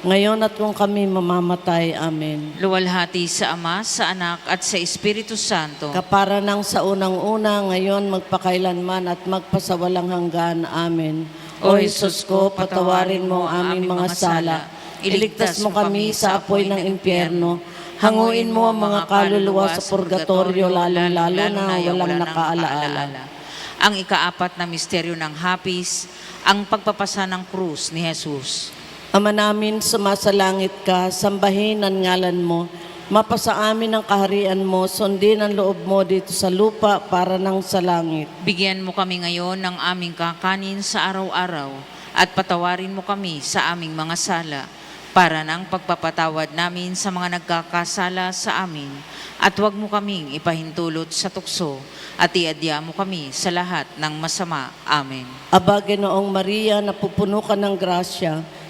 ngayon at kung kami mamamatay. Amen. Luwalhati sa Ama, sa Anak at sa Espiritu Santo. Kapara ng sa unang-una, ngayon magpakailanman at magpasawalang hanggan. Amen. O Jesus ko, patawarin mo ang aming mga sala. Iligtas mo kami sa apoy ng impyerno. Hanguin mo ang mga kaluluwa sa purgatorio, lalong-lalo na walang nakaalaala. Ang ikaapat na misteryo ng hapis, ang pagpapasa ng krus ni Jesus. Ama namin, sumasalangit ka, sambahin ang ngalan mo. Mapasa amin ang kaharian mo, sundin ang loob mo dito sa lupa para nang sa langit. Bigyan mo kami ngayon ng aming kakanin sa araw-araw at patawarin mo kami sa aming mga sala para ng pagpapatawad namin sa mga nagkakasala sa amin at huwag mo kaming ipahintulot sa tukso at iadya mo kami sa lahat ng masama. Amen. Aba, Ginoong Maria, napupuno ka ng grasya,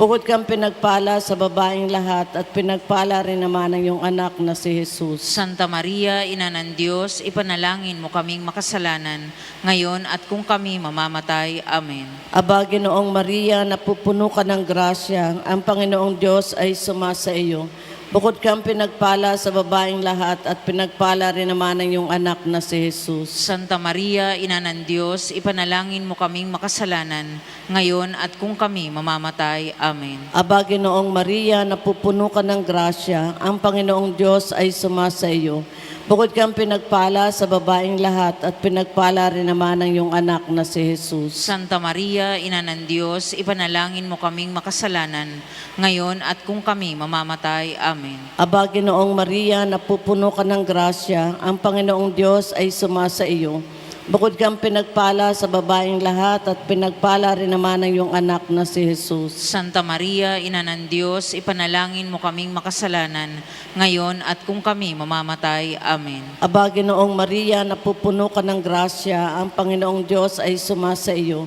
Bukod kang pinagpala sa babaeng lahat at pinagpala rin naman ang iyong anak na si Jesus. Santa Maria, Ina ng Diyos, ipanalangin mo kaming makasalanan, ngayon at kung kami mamamatay. Amen. Aba, Ginoong Maria, napupuno ka ng grasya, ang Panginoong Diyos ay sumasa iyo. Bukod kang pinagpala sa babaeng lahat at pinagpala rin naman ang iyong anak na si Jesus. Santa Maria, Ina ng Diyos, ipanalangin mo kaming makasalanan, ngayon at kung kami mamamatay. Amen. Aba, Ginoong Maria, napupuno ka ng grasya, ang Panginoong Diyos ay sumasa iyo. Bukod kang pinagpala sa babaeng lahat at pinagpala rin naman ang iyong anak na si Jesus. Santa Maria, Ina ng Diyos, ipanalangin mo kaming makasalanan, ngayon at kung kami mamamatay. Amen. Aba, Ginoong Maria, napupuno ka ng grasya, ang Panginoong Diyos ay sumasa iyo. Bukod kang pinagpala sa babaeng lahat at pinagpala rin naman ang iyong anak na si Jesus. Santa Maria, Ina ng Diyos, ipanalangin mo kaming makasalanan, ngayon at kung kami mamamatay. Amen. Aba, Ginoong Maria, napupuno ka ng grasya, ang Panginoong Diyos ay sumasa iyo.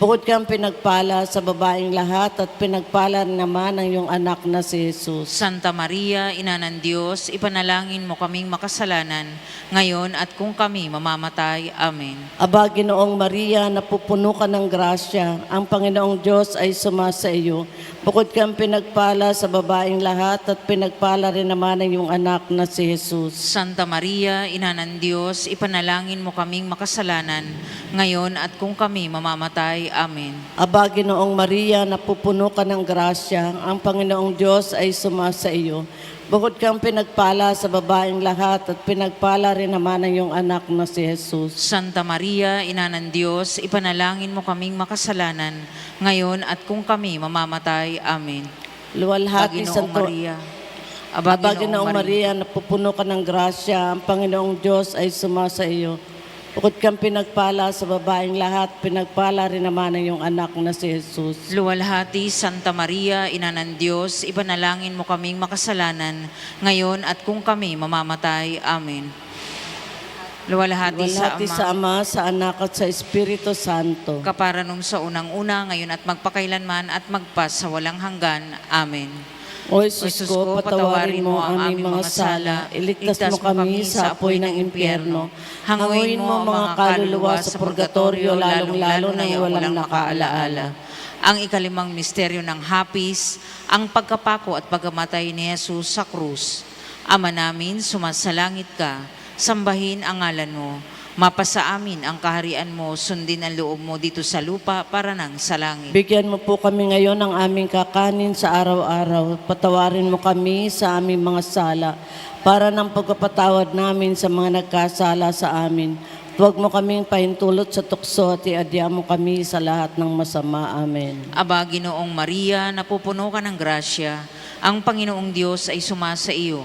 Bukod kang pinagpala sa babaeng lahat at pinagpala naman ang iyong anak na si Jesus. Santa Maria, Ina ng Diyos, ipanalangin mo kaming makasalanan, ngayon at kung kami mamamatay. Amen. Aba, Ginoong Maria, napupuno ka ng grasya, ang Panginoong Diyos ay sumasa iyo. Bukod kang pinagpala sa babaeng lahat at pinagpala rin naman ang iyong anak na si Jesus. Santa Maria, Ina ng Diyos, ipanalangin mo kaming makasalanan, ngayon at kung kami mamamatay. Amen. Aba, Ginoong Maria, napupuno ka ng grasya, ang Panginoong Diyos ay sumasa iyo. Bukod kang pinagpala sa babaeng lahat at pinagpala rin naman ang iyong anak na si Jesus. Santa Maria, Ina ng Diyos, ipanalangin mo kaming makasalanan, ngayon at kung kami mamamatay. Amen. Luwalhati Santo, Maria. Aba, Ginoong Maria, napupuno ka ng grasya, ang Panginoong Diyos ay sumasa iyo. Bukod kang pinagpala sa babaeng lahat, pinagpala rin naman ang iyong anak na si Jesus. Luwalhati, Santa Maria, Ina ng Diyos, ipanalangin mo kaming makasalanan, ngayon at kung kami mamamatay. Amen. Luwalhati, Luwalhati sa sa Ama, Ama, sa Anak at sa Espiritu Santo. kapara nung sa unang-una, ngayon at magpakailanman at magpas sa walang hanggan. Amen. O Jesus ko, patawarin mo ang aming mga sala, iligtas mo kami sa apoy ng impyerno. Hanguin mo mga kaluluwa sa purgatorio, lalong-lalo na walang nakaalaala. Ang ikalimang misteryo ng hapis, ang pagkapako at pagkamatay ni Jesus sa krus. Ama namin, sumasalangit ka, sambahin ang ngalan mo. Mapasa amin ang kaharian mo, sundin ang loob mo dito sa lupa para nang sa langit. Bigyan mo po kami ngayon ng aming kakanin sa araw-araw. Patawarin mo kami sa aming mga sala para ng pagkapatawad namin sa mga nagkasala sa amin. Huwag mo kaming pahintulot sa tukso at iadya mo kami sa lahat ng masama. Amen. Aba, Ginoong Maria, napupuno ka ng grasya. Ang Panginoong Diyos ay sumasa iyo.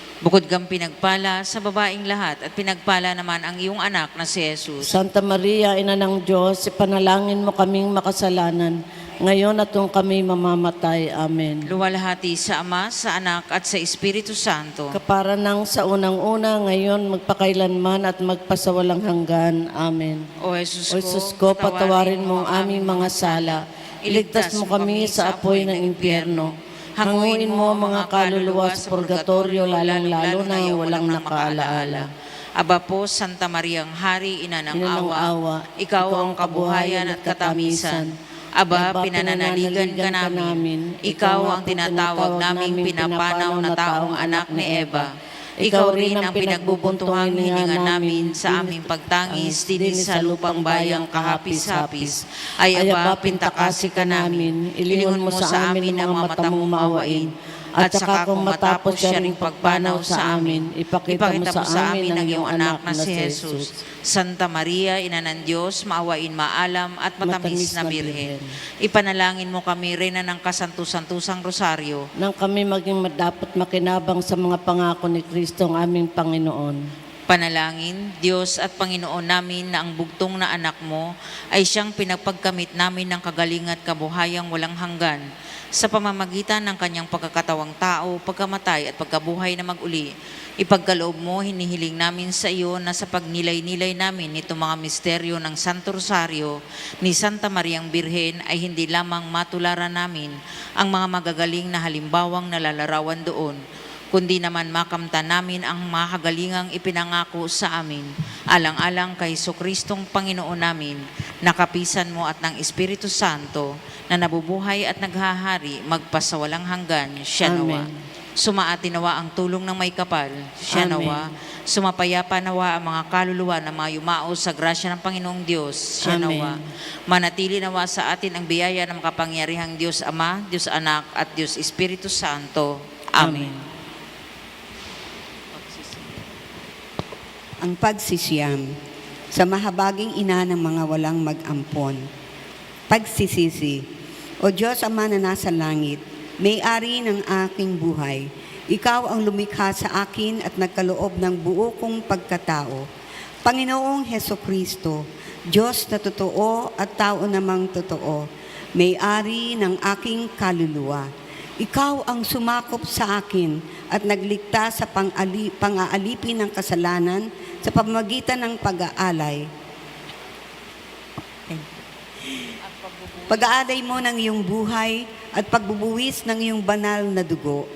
Bukod kang pinagpala sa babaing lahat at pinagpala naman ang iyong anak na si Jesus. Santa Maria, Ina ng Diyos, ipanalangin mo kaming makasalanan, ngayon at kung kami mamamatay. Amen. Luwalhati sa Ama, sa Anak at sa Espiritu Santo. Kapara ng sa unang-una, ngayon, magpakailanman at magpasawalang hanggan. Amen. O Jesus O ko, Jesus ko, patawarin mo ang aming mga sala. Iligtas mo kami sa apoy ng impyerno. Hanguin mo ang mga kaluluwa sa purgatorio, lalong-lalo na yung walang nakaalaala. Aba po, Santa Mariang Hari, Ina ng Ina ng Awa, awa, Ikaw ang kabuhayan at katamisan. Aba, pinananaligan ka namin. Ikaw ang tinatawag naming pinapanaw na taong anak ni Eva. Ikaw rin ang pinagbubuntuhang hininga namin sa aming pagtangis din sa lupang bayang kahapis-hapis. Ay aba, pintakasi ka namin. Ilingon mo sa amin ang mga mata mong maawain. At saka kung matapos siya ring pagpanaw sa amin, ipakita mo sa amin ang iyong anak na si Jesus. Santa Maria, Ina ng Diyos, maawain maalam at matamis na Birhen. Ipanalangin mo kami, Reyna ng Kasantu-Santusang Rosaryo, Nang kami maging dapat makinabang sa mga pangako ni Kristo ang aming Panginoon. Panalangin, Diyos at Panginoon namin na ang bugtong na anak mo ay siyang pinagpagkamit namin ng kagaling at kabuhayang walang hanggan sa pamamagitan ng kanyang pagkakatawang tao, pagkamatay at pagkabuhay na maguli. Ipagkaloob mo, hinihiling namin sa iyo na sa pagnilay-nilay namin nito mga misteryo ng Santo Rosario ni Santa Mariang Birhen ay hindi lamang matularan namin ang mga magagaling na halimbawang nalalarawan doon, kundi naman makamtan namin ang makagalingang ipinangako sa amin. Alang-alang kay Kristong Panginoon namin, nakapisan mo at ng Espiritu Santo na nabubuhay at naghahari magpasawalang hanggan. Siya nawa. Amen. Sumaati nawa ang tulong ng may kapal. Siya Amen. nawa. Sumapayapa nawa ang mga kaluluwa na mga yumao sa grasya ng Panginoong Diyos. Siya Amen. nawa. Manatili nawa sa atin ang biyaya ng makapangyarihang Diyos Ama, Diyos Anak at Diyos Espiritu Santo. Amen. Ang pagsisiyam sa mahabaging ina ng mga walang mag-ampon. Pagsisisi, O Diyos Ama na nasa langit, may-ari ng aking buhay, Ikaw ang lumikha sa akin at nagkaloob ng buo kong pagkatao. Panginoong Heso Kristo, Diyos na totoo at tao namang totoo, may-ari ng aking kaluluwa. Ikaw ang sumakop sa akin at nagligtas sa pang-ali, pang-aalipin ng kasalanan sa pamamagitan ng pag-aalay. Pag-aalay mo ng iyong buhay at pagbubuwis ng iyong banal na dugo.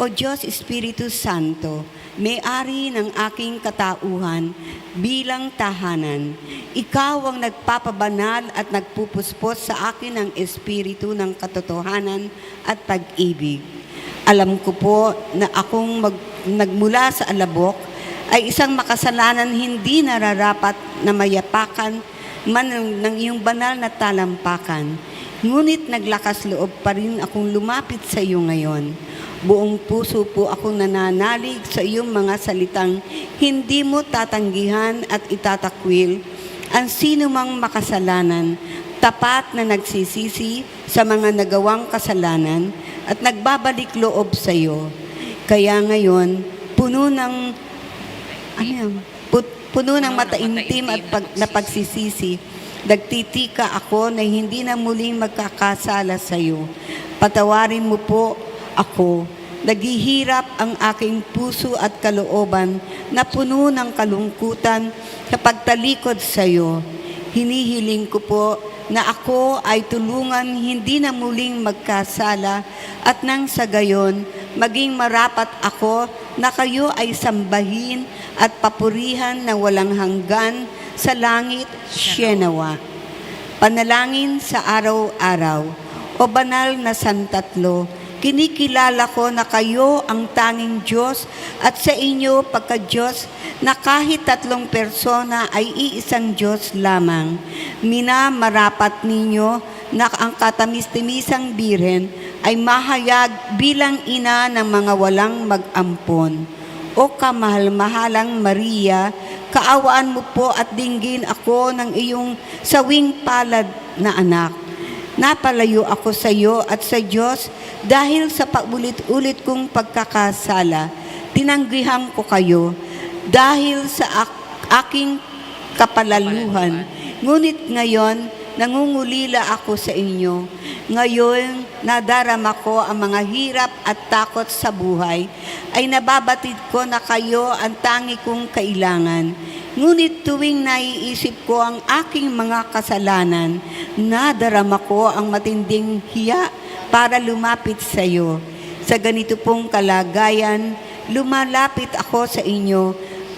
O Diyos Espiritu Santo, may-ari ng aking katauhan bilang tahanan, ikaw ang nagpapabanal at nagpupuspos sa akin ng espiritu ng katotohanan at pag-ibig. Alam ko po na akong mag, nagmula sa alabok ay isang makasalanan hindi nararapat na mayapakan man ng, ng iyong banal na talampakan. Ngunit naglakas loob pa rin akong lumapit sa iyo ngayon. Buong puso po akong nananalig sa iyong mga salitang hindi mo tatanggihan at itatakwil ang sino mang makasalanan, tapat na nagsisisi sa mga nagawang kasalanan at nagbabalik loob sa iyo. Kaya ngayon, puno ng ano puno ng mataimtim at pag, na pagsisisi. Nagtitika ako na hindi na muling magkakasala sa iyo. Patawarin mo po ako. Naghihirap ang aking puso at kalooban na puno ng kalungkutan sa pagtalikod sa iyo. Hinihiling ko po na ako ay tulungan hindi na muling magkasala at nang sa gayon, maging marapat ako na kayo ay sambahin at papurihan na walang hanggan sa langit, Sienawa. Panalangin sa araw-araw, o banal na santatlo, kinikilala ko na kayo ang tanging Diyos at sa inyo pagka-Diyos na kahit tatlong persona ay iisang Diyos lamang. Minamarapat ninyo na ang katamis-timisang birhen ay mahayag bilang ina ng mga walang mag-ampon. O kamahal-mahalang Maria, kaawaan mo po at dinggin ako ng iyong sawing palad na anak. Napalayo ako sa iyo at sa Diyos dahil sa paulit-ulit kong pagkakasala. tinanggihan ko kayo dahil sa ak- aking kapalaluhan. Ngunit ngayon, nangungulila ako sa inyo. Ngayon, nadarama ko ang mga hirap at takot sa buhay, ay nababatid ko na kayo ang tangi kong kailangan. Ngunit tuwing naiisip ko ang aking mga kasalanan, nadarama ko ang matinding hiya para lumapit sa iyo. Sa ganito pong kalagayan, lumalapit ako sa inyo,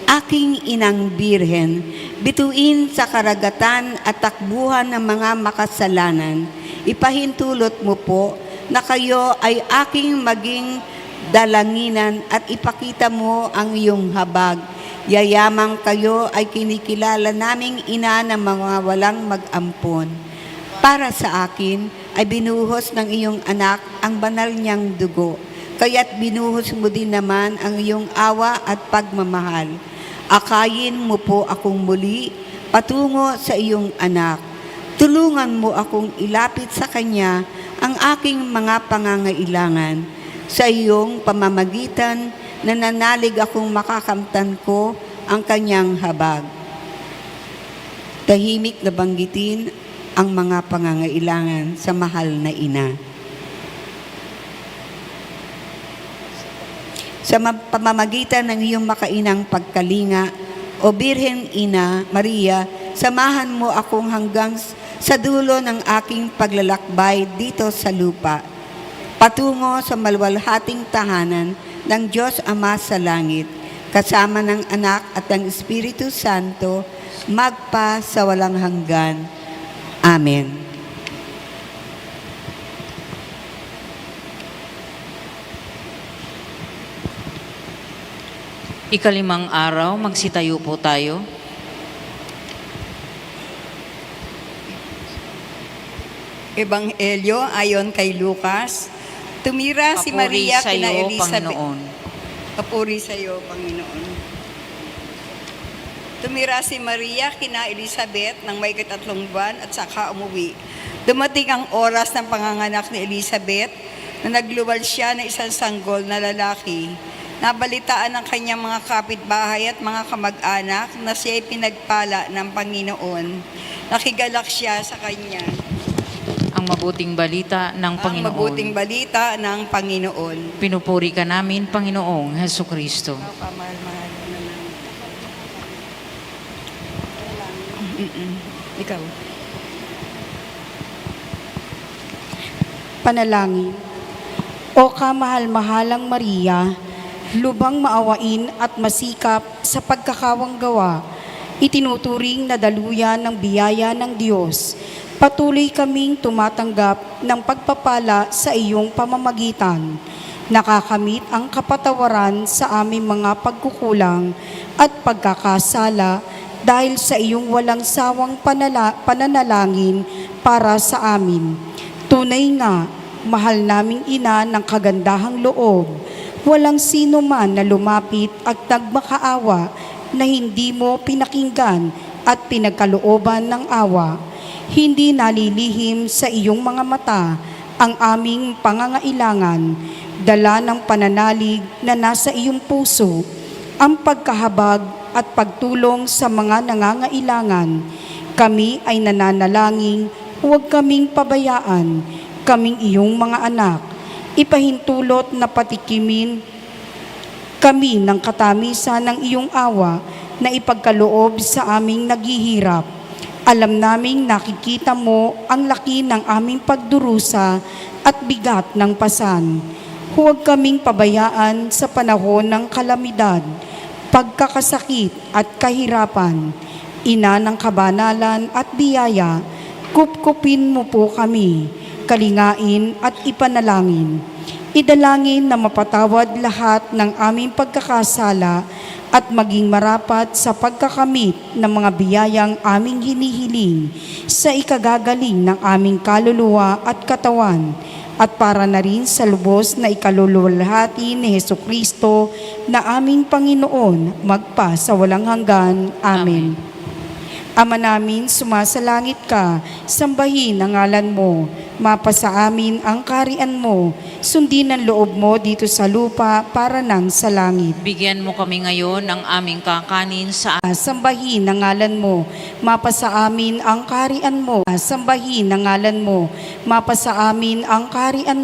aking inang birhen, bituin sa karagatan at takbuhan ng mga makasalanan. Ipahintulot mo po na kayo ay aking maging dalanginan at ipakita mo ang iyong habag. Yayamang kayo ay kinikilala naming ina ng mga walang mag-ampon. Para sa akin ay binuhos ng iyong anak ang banal niyang dugo. Kaya't binuhos mo din naman ang iyong awa at pagmamahal. Akayin mo po akong muli patungo sa iyong anak. Tulungan mo akong ilapit sa kanya ang aking mga pangangailangan. Sa iyong pamamagitan, nananalig akong makakamtan ko ang kanyang habag. Tahimik na banggitin ang mga pangangailangan sa mahal na ina. Sa ma- pamamagitan ng iyong makainang pagkalinga, o Birhen Ina, Maria, samahan mo akong hanggang sa dulo ng aking paglalakbay dito sa lupa, patungo sa malwalhating tahanan ng Diyos Ama sa langit, kasama ng anak at ng Espiritu Santo, magpa sa walang hanggan. Amen. Ikalimang araw, magsitayo po tayo. Ebanghelyo ayon kay Lucas. Tumira si Papuri Maria sa kina Elizabeth. Panginoon. Papuri sa iyo, Panginoon. Tumira si Maria kina Elizabeth ng may katatlong buwan at saka umuwi. Dumating ang oras ng panganganak ni Elizabeth na nagluwal siya ng isang sanggol na lalaki. Nabalitaan ng kanyang mga kapitbahay at mga kamag-anak na siya ay pinagpala ng Panginoon. Nakigalak siya sa kanya. Ang mabuting balita ng Ang Panginoon. mabuting balita ng Panginoon. Pinupuri ka namin, Panginoong Heso Kristo. Na. Ikaw. Panalangin. O kamahal-mahalang Maria, lubang maawain at masikap sa pagkakawanggawa, itinuturing na daluyan ng biyaya ng Diyos. Patuloy kaming tumatanggap ng pagpapala sa iyong pamamagitan. Nakakamit ang kapatawaran sa aming mga pagkukulang at pagkakasala dahil sa iyong walang sawang panala- pananalangin para sa amin. Tunay nga, mahal naming ina ng kagandahang loob. Walang sino man na lumapit at nagmakaawa na hindi mo pinakinggan at pinagkalooban ng awa. Hindi nalilihim sa iyong mga mata ang aming pangangailangan, dala ng pananalig na nasa iyong puso, ang pagkahabag at pagtulong sa mga nangangailangan. Kami ay nananalangin, huwag kaming pabayaan, kaming iyong mga anak. Ipahintulot na patikimin kami ng katamisan ng iyong awa na ipagkaloob sa aming naghihirap. Alam naming nakikita mo ang laki ng aming pagdurusa at bigat ng pasan. Huwag kaming pabayaan sa panahon ng kalamidad, pagkakasakit at kahirapan. Ina ng kabanalan at biyaya, kupkupin mo po kami, kalingain at ipanalangin. Idalangin na mapatawad lahat ng aming pagkakasala at maging marapat sa pagkakamit ng mga biyayang aming hinihiling sa ikagagaling ng aming kaluluwa at katawan at para na rin sa lubos na ikaluluwalhati ni Heso Kristo na aming Panginoon magpa sa walang hanggan. Amen. Ama namin, sumasalangit ka, sambahin ang ngalan mo, mapasa amin ang karian mo, sundin ang loob mo dito sa lupa para nang sa langit. Bigyan mo kami ngayon ng aming kakanin sa Sambahin ang ngalan mo, mapasa amin ang karian mo. Sambahin ang ngalan mo, mapasa amin ang karian mo.